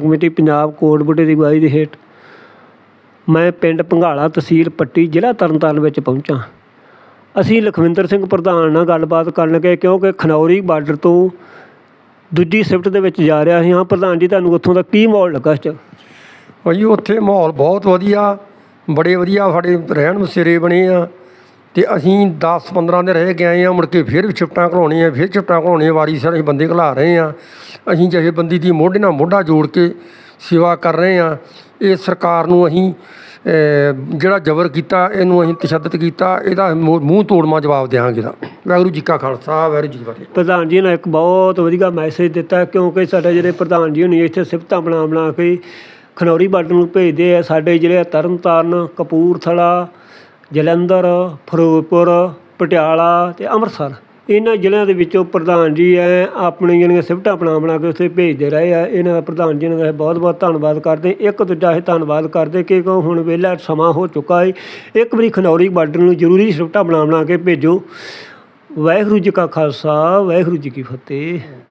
Committee Punjab ਕੋਟਬੁੱਢੇ ਦੀ ਅਗਵਾਈ ਦੇ ਹੇਠ ਮੈਂ ਪਿੰਡ ਭੰਗਾਲਾ ਤਹਿਸੀਲ ਪੱਟੀ ਜ਼ਿਲ੍ਹਾ ਤਰਨਤਾਰਨ ਵਿੱਚ ਪਹੁੰਚਾ। ਅਸੀਂ ਲਖਵਿੰਦਰ ਸਿੰਘ ਪ੍ਰਧਾਨ ਨਾਲ ਗੱਲਬਾਤ ਕਰਨ ਲੱਗੇ ਕਿਉਂਕਿ ਖਨੌਰੀ ਬਾਰਡਰ ਤੋਂ ਦੂਜੀ ਸ਼ਿਫਟ ਦੇ ਵਿੱਚ ਜਾ ਰਿਹਾ ਸੀ। ਹਾਂ, ਪ੍ਰਧਾਨ ਜੀ, ਤੁਹਾਨੂੰ ਉੱਥੋਂ ਦਾ ਕੀ ਮਾਹੌਲ ਲੱਗਾ ਇਸ 'ਚ? ਭਾਜੀ, ਉੱਥੇ ਮਾਹੌਲ ਬਹੁਤ ਵਧੀਆ। ਬੜੇ ਵਧੀਆ, ਸਾਡੇ ਰਹਿਣ ਬਸੇਰੇ ਬਣੇ ਆ। ਤੇ ਅਸੀਂ 10 15 ਦਿਨ ਰਹਿ ਕੇ ਆਏ ਆ ਮੁੜ ਕੇ ਫਿਰ ਵੀ ਸ਼ਿਫਟਾਂ ਘਲਾਉਣੀਆਂ ਫਿਰ ਸ਼ਿਫਟਾਂ ਘਲਾਉਣੀਆਂ ਵਾਰੀ ਅਸੀਂ ਬੰਦੇ ਘਲਾ ਰਹੇ ਆ ਅਸੀਂ ਜਥੇਬੰਦੀ ਦੀ ਮੋਢੇ ਨਾਲ ਮੋਢਾ ਜੋੜ ਕੇ ਸੇਵਾ ਕਰ ਰਹੇ ਆ ਇਹ ਸਰਕਾਰ ਨੂੰ ਅਸੀਂ ਜਿਹੜਾ ਜ਼ਬਰ ਕੀਤਾ, ਇਹਨੂੰ ਅਸੀਂ ਤਸ਼ੱਦਦ ਕੀਤਾ, ਇਹਦਾ ਮੂੰਹ ਮੂੰਹ ਤੋੜਮਾ ਜਵਾਬ ਦੇਵਾਂਗੇ ਦਾ ਵਾਹਿਗੁਰੂ ਜੀ ਕਾ ਖਾਲਸਾ, ਵਾਹਿਗੁਰੂ ਜੀ ਕੀ ਫਤਿਹ। ਪ੍ਰਧਾਨ ਜੀ ਨੇ ਇੱਕ ਬਹੁਤ ਵਧੀਆ ਮੈਸੇਜ ਦਿੱਤਾ, ਕਿਉਂਕਿ ਸਾਡੇ ਜਿਹੜੇ ਪ੍ਰਧਾਨ ਜੀ ਹੋਣੀ ਇੱਥੇ ਸਿਫਤਾਂ ਬਣਾ ਬਣਾ ਕੇ ਖਨੌਰੀ ਬਾਰਡਰ ਨੂੰ ਭੇਜਦੇ ਆ, ਸਾਡੇ ਜ਼ਿਲ੍ਹੇ ਤਰਨਤਾਰਨ, ਕਪੂਰਥਲਾ ਜਲੰਧਰ, ਫਿਰੋਜ਼ਪੁਰ, ਪਟਿਆਲਾ ਅਤੇ ਅੰਮ੍ਰਿਤਸਰ। ਇਹਨਾਂ ਜ਼ਿਲ੍ਹਿਆਂ ਦੇ ਵਿੱਚੋਂ ਪ੍ਰਧਾਨ ਜੀ ਐ ਆਪਣੀ ਜਿਹੜੀਆਂ ਸਿਫਤਾਂ ਬਣਾ ਬਣਾ ਕੇ ਉੱਥੇ ਭੇਜਦੇ ਰਹੇ ਆ। ਇਹਨਾਂ ਦਾ ਪ੍ਰਧਾਨ ਜੀ ਦਾ ਬਹੁਤ ਬਹੁਤ ਧੰਨਵਾਦ ਕਰਦੇ। ਇੱਕ ਦੂਜਾ ਇਹ ਧੰਨਵਾਦ ਕਰਦੇ ਕਿ ਕਿਉਂ ਹੁਣ ਵਿਹਲਾ ਸਮਾਂ ਹੋ ਚੁੱਕਾ ਹੈ ਇੱਕ ਵਾਰੀ ਖਨੌਰੀ ਬਾਰਡਰ ਨੂੰ ਜ਼ਰੂਰੀ ਸਿਫਤਾਂ ਬਣਾ ਬਣਾ ਕੇ ਭੇਜੋ। ਵਾਹਿਗੁਰੂ ਜੀ ਕਾ ਖਾਲਸਾ, ਵਾਹਿਗੁਰੂ ਜੀ ਕੀ ਫਤਿਹ।